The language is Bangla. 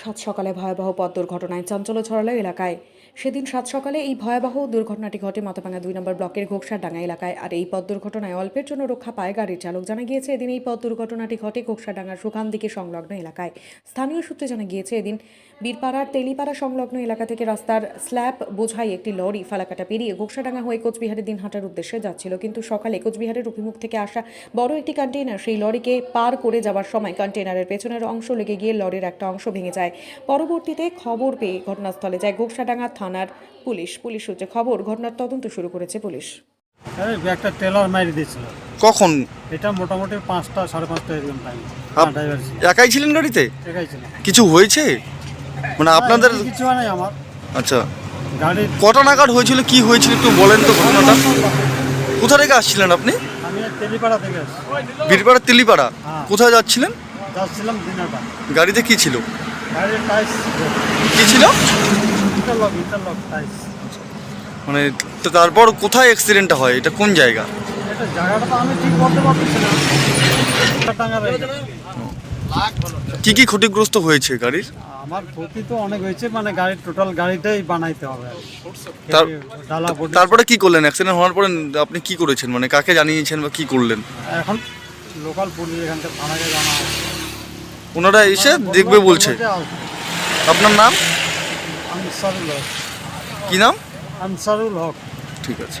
সাত সকালে ভয়াবহ পথ দুর্ঘটনায় চঞ্চল ছড়ালো এলাকায়। সেদিন সাত সকালে এই ভয়াবহ দুর্ঘটনাটি ঘটে মাথাভাঙা দুই নম্বর ব্লকের ঘোকসাডাঙ্গা এলাকায়। আর এই পথ দুর্ঘটনায় অল্পের জন্য রক্ষা পায় গাড়ির চালক। জানা গিয়েছে, এদিন এই পথ দুর্ঘটনাটি ঘটে ঘোকসাডাঙ্গার সুখান দিকে সংলগ্ন এলাকায়। স্থানীয় সূত্রে জানা গিয়েছে, এদিন বীরপাড়ার তেলিপাড়া সংলগ্ন এলাকা থেকে রাস্তার স্ল্যাব বোঝাই একটি লরি ফালাকাটা পেরিয়ে ঘোকসাডাঙ্গা হয়ে কোচবিহারের দিন হাঁটার উদ্দেশ্যে যাচ্ছিল। কিন্তু সকালে কোচবিহারের অভিমুখ থেকে আসা বড় একটি কন্টেইনার সেই লরিকে পার করে যাওয়ার সময় কন্টেইনারের পেছনের অংশ লেগে গিয়ে লরির একটা অংশ ভেঙে যায়। পরবর্তীতে খবর পেয়ে ঘটনাস্থলে যায় গোকসাডাঙ্গা থানার পুলিশ। পুলিশ সূত্রে খবর ঘটনার তদন্ত শুরু করেছে পুলিশ। এই একটা টেলার মারি দিয়েছিল। কখন? এটা মোটামুটি পাঁচটা সাড়ে পাঁচটা এরকম টাইম আপ- ড্রাইভার ছিল। একাই ছিলেন গাড়িতে? একাই ছিল কিছু হয়েছে? মানে আপনাদের কিছু হয় নাই আমার। আচ্ছা। গাড়ির কটা নাগাদ হয়েছিল? কি হয়েছিল? একটু বলেন তো ঘটনাটা। কোথা থেকে আসছিলেন আপনি? আমি তেলিপাড়া থেকে আসছি। বীরপাড়ার তেলিপাড়া। হ্যাঁ। কোথায় যাচ্ছিলেন? যাচ্ছিলাম দিনাটা গাড়িতে কি ছিল? গাড়ির টাইস কি ছিল? ইন্টারলক ইন্টারলক টাইস মানে তো তারপর কোথায় অ্যাক্সিডেন্টটা হয়? এটা কোন জায়গা? এটা জায়গাটা তো আমি ঠিক বলতে পারতেছি না। কি কি ক্ষতিগ্রস্ত হয়েছে গাড়ির? আমার ক্ষতি তো অনেক হয়েছে মানে গাড়ির টোটাল গাড়িটাই বানাইতে হবে তারপরে কি করলেন? অ্যাক্সিডেন্ট হওয়ার পরে আপনি কি করেছেন? মানে কাকে জানিয়েছেন বা কি করলেন? এখন লোকাল পুলিশ এখানকার থানাকে জানা ওনারা এসে দেখবে বলছে আপনার নাম? আনসারুল হক। কি নাম? আনসারুল হক। ঠিক আছে।